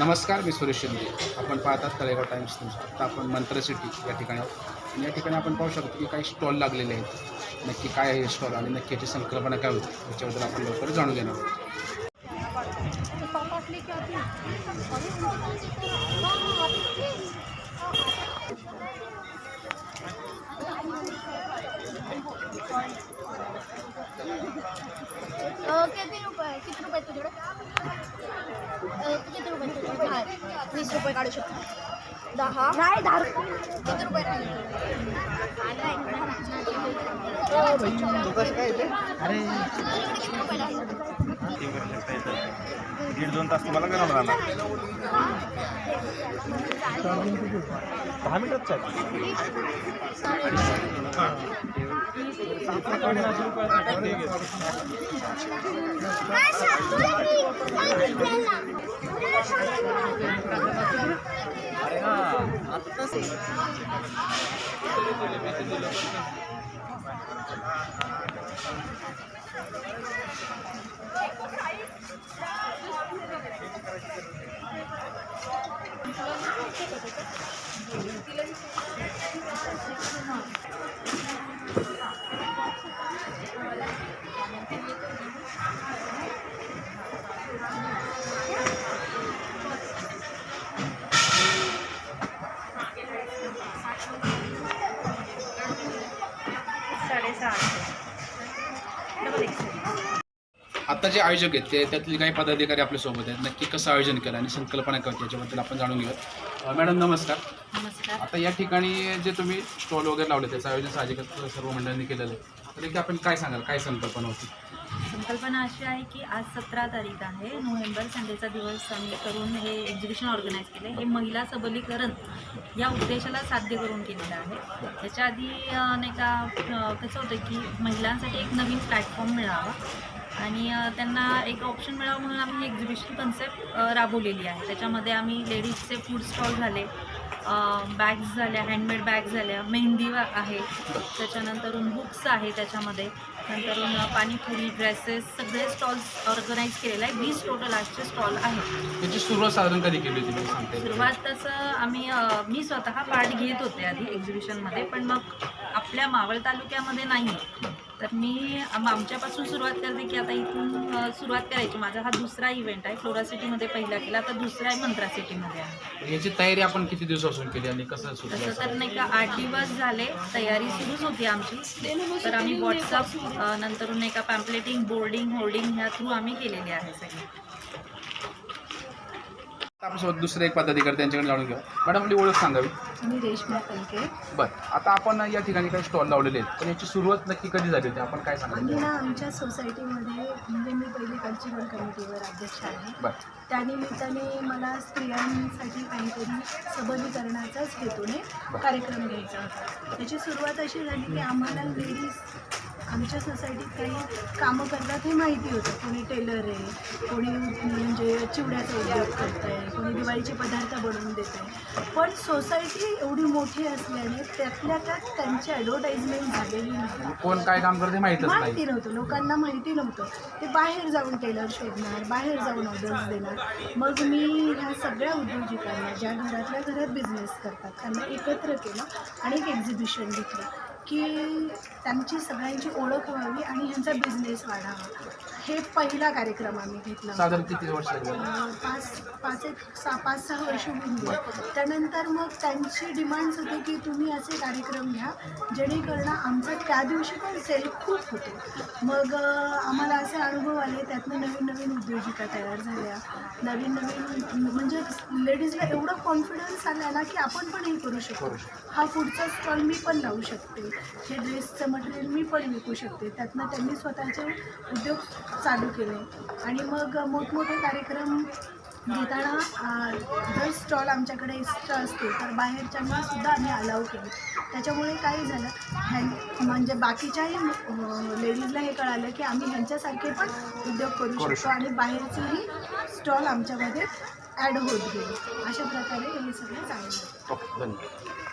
नमस्कार मी सुरेश शिंदे. आपण पाहतात तळेगाव टाइम्स न्यूज आता आपण मंत्र सिटी या ठिकाणी आणि या ठिकाणी आपण पाहू शकतो की काही स्टॉल लागलेले आहेत. नक्की काय आहे स्टॉल आणि नक्की याची संकल्पना काय होती याच्याबद्दल आपण लवकर जाणून घेणार आहोत अ, किती रुपये किती रुपये आहेत तुझ्याकडे अ, किती रुपये आहेत तुझ्याकडे दहा वीस रुपये काढू शकतो. दहा. नाही दहा रुपये. किती रुपये दीड दोन तास तुम्हाला गरम राहणार दहा मिनिटात आता जे आयोजक आहेत ते त्यातले काही पदाधिकारी आपल्यासोबत आहेत. नक्की कसं आयोजन केलं आणि संकल्पना करते याच्याबद्दल आपण जाणून घेऊ मॅडम नमस्कार. नमस्कार. आता या ठिकाणी जे तुम्ही स्टॉल वगैरे लावले त्याचं आयोजन साहजिकच सर्व मंडळांनी केलेलं आहे. तर आपण काय सांगाल? काय संकल्पना होती? संकल्पना अशी आहे की आज सतरा तारीख आहे. नोव्हेंबर संडेचा दिवस आम्ही करून हे एक्झिबिशन ऑर्गनाईज केले हे महिला सबलीकरण या उद्देशाला साध्य करून केलेलं आहे. त्याच्या आधी नाही का कसं होतं की महिलांसाठी एक नवीन प्लॅटफॉर्म मिळावा आणि त्यांना एक ऑप्शन मिळावं म्हणून आम्ही ही एक्झिबिशन कन्सेप्ट राबवलेली आहे. त्याच्यामध्ये आम्ही लेडीजचे फूड स्टॉल झाले. बॅग्स झाल्या हँडमेड बॅग्स झाल्या मेहंदी आहे. त्याच्यानंतरून बुक्स आहे त्याच्यामध्ये. नंतरून पाणीपुरी ड्रेसेस सगळे स्टॉल्स ऑर्गनाईज केलेले आहे वीस टोटल आजचे स्टॉल आहेत. याची सुरुवात साधारण कधी केली होती? सुरुवात तसं आम्ही मी स्वतः पार्ट घेत होते आधी एक्झिबिशनमध्ये पण मग आपल्या मावळ तालुक्यामध्ये नाही तर मी आम- आमच्यापासून सुरुवात करते की आता इथून सुरुवात करायची. माझा हा दुसरा इव्हेंट आहे फ्लोरा सिटीमध्ये पहिला केला. आता दुसरा आहे मंत्रा सिटीमध्ये आहे याची तयारी आपण किती दिवसापासून केली आणि कसं सुरू तसं? तर नाही का आठ दिवस झाले. तयारी सुरूच होती आमची. तर आम्ही व्हॉट्सअप नंतर नाही का पॅम्पलेटिंग बोर्डिंग होर्डिंग ह्या थ्रू आम्ही केलेले आहे सगळे. आपल्यासोबत दुसरे एक पदाधिकारी त्यांच्याकडे जाणून घेऊ. मॅडम आपली ओळख सांगावी? मी रेश्मा कलके बरं. आता आपण या ठिकाणी काही स्टॉल लावलेले आहेत. पण याची सुरुवात नक्की कधी झाली होती? आपण काय सांगाल? ना आमच्या सोसायटीमध्ये म्हणजे मी पहिली कल्चरल कमिटीवर अध्यक्ष आहे. त्यानिमित्ताने मला स्त्रियांसाठी काहीतरी सबलीकरणाचाच हेतूने कार्यक्रम घ्यायचा होता. त्याची सुरुवात अशी झाली की आम्हाला लेडीज आमच्या सोसायटीत काही कामं करतात हे माहिती होतं. कोणी टेलर आहे कोणी म्हणजे चिवड्याचा उद्योग करत आहे कोणी दिवाळीचे पदार्थ बनवून देत आहे पण सोसायटी एवढी मोठी असल्याने त्यातल्या त्यात त्यांची ॲडव्हर्टाईजमेंट झालेली नाही कोण काय काम करते माहिती नाही. नव्हतं. लोकांना माहिती नव्हतं. ते बाहेर जाऊन टेलर शोधणार बाहेर जाऊन ऑर्डर्स देणार. मग मी ह्या सगळ्या उद्योजकांना ज्या घरातल्या घरात बिझनेस करतात त्यांना एकत्र केलं आणि एक एक्झिबिशन घेतलं. की त्यांची सगळ्यांची ओळख व्हावी आणि ह्यांचा बिझनेस वाढावा. हे पहिला कार्यक्रम आम्ही घेतला. साधारण किती वर्ष अं, पाच पाच एक सहा पाच सहा वर्ष होऊन गेली. त्यानंतर मग त्यांची डिमांड्स होते की तुम्ही असे कार्यक्रम घ्या जेणेकरून आमचं त्या दिवशी पण सेल खूप होते. मग अं, आम्हाला असे अनुभव आले त्यातनं नवीन नवीन उद्योजिका तयार झाल्या. नवीन नवीन म्हणजे लेडीजला एवढं कॉन्फिडन्स आला ना की आपण पण हे करू शकतो करू शकतो. हा पुढचा स्टॉल मी पण लावू शकते. हे ड्रेसचं मटेरियल मी पण विकू शकते. त्यातनं त्यांनी स्वतःचे उद्योग चालू केले. आणि मग मोठमोठे कार्यक्रम घेताना जर स्टॉल आमच्याकडे एक्स्ट्रा असते तर बाहेरच्यांना सुद्धा आम्ही अलाव केले. त्याच्यामुळे काय झालं. ह्यां म्हणजे बाकीच्याही लेडीजला हे कळालं की आम्ही ह्यांच्यासारखे पण उद्योग करू शकतो आणि बाहेरचेही स्टॉल आमच्यामध्ये ॲड होत गेले. अशा प्रकारे हे सगळं चाललं ओके धन्यवाद.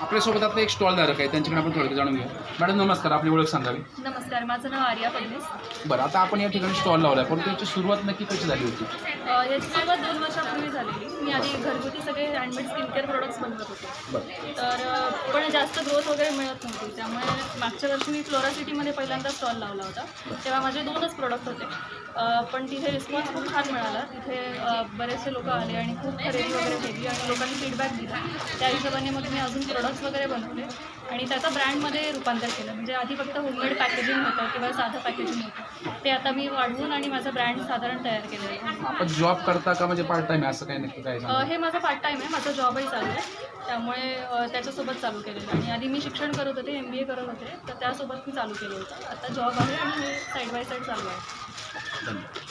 आपल्यासोबत आता एक स्टॉल धारक आहे त्यांच्याकडे आपण थोडं जाणून घेऊ मॅडम नमस्कार आपली ओळख सांगावी. नमस्कार माझं नाव आर्या फडणवीस. बरं आता आपण या ठिकाणी स्टॉल लावला आहे परंतु याची सुरुवात नक्की कशी झाली होती? याची सुरुवात दोन वर्षापूर्वी झालेली. मी आधी घरगुती सगळे हँडमेड स्किन केअर प्रोडक्ट्स बनवत होते. तर पण जास्त ग्रोथ वगैरे मिळत नव्हती. त्यामुळे मागच्या वर्षी मी फ्लोरा सिटीमध्ये पहिल्यांदा स्टॉल लावला होता. तेव्हा माझे दोनच प्रोडक्ट होते. पण तिथे रिस्पॉन्स खूप छान मिळाला. तिथे बरेचसे लोक आले आणि खूप खरेदी वगैरे केली आणि लोकांनी फीडबॅक दिला. त्या हिशोबाने मग मी अजून प्रोडक्ट्स वगैरे बनवले आणि त्याचं ब्रँडमध्ये रूपांतर केलं. म्हणजे आधी फक्त होममेड पॅकेजिंग होतं किंवा साधं पॅकेजिंग होतं. ते आता मी वाढवून आणि माझं ब्रँड साधारण तयार केलेलं आहे. जॉब करता का म्हणजे पार्ट आहे? असं काही नक्की काय हे माझं पार्ट टाईम आहे. माझा जॉबही चालू आहे. त्यामुळे त्याच्यासोबत चालू केलेलं आहे. आणि आधी मी शिक्षण करत होते एम बी ए करत होते. तर त्यासोबत मी चालू केलं होतं. आता जॉब आहे आणि हे साईड बाय साईड चालू आहे. धन्यवाद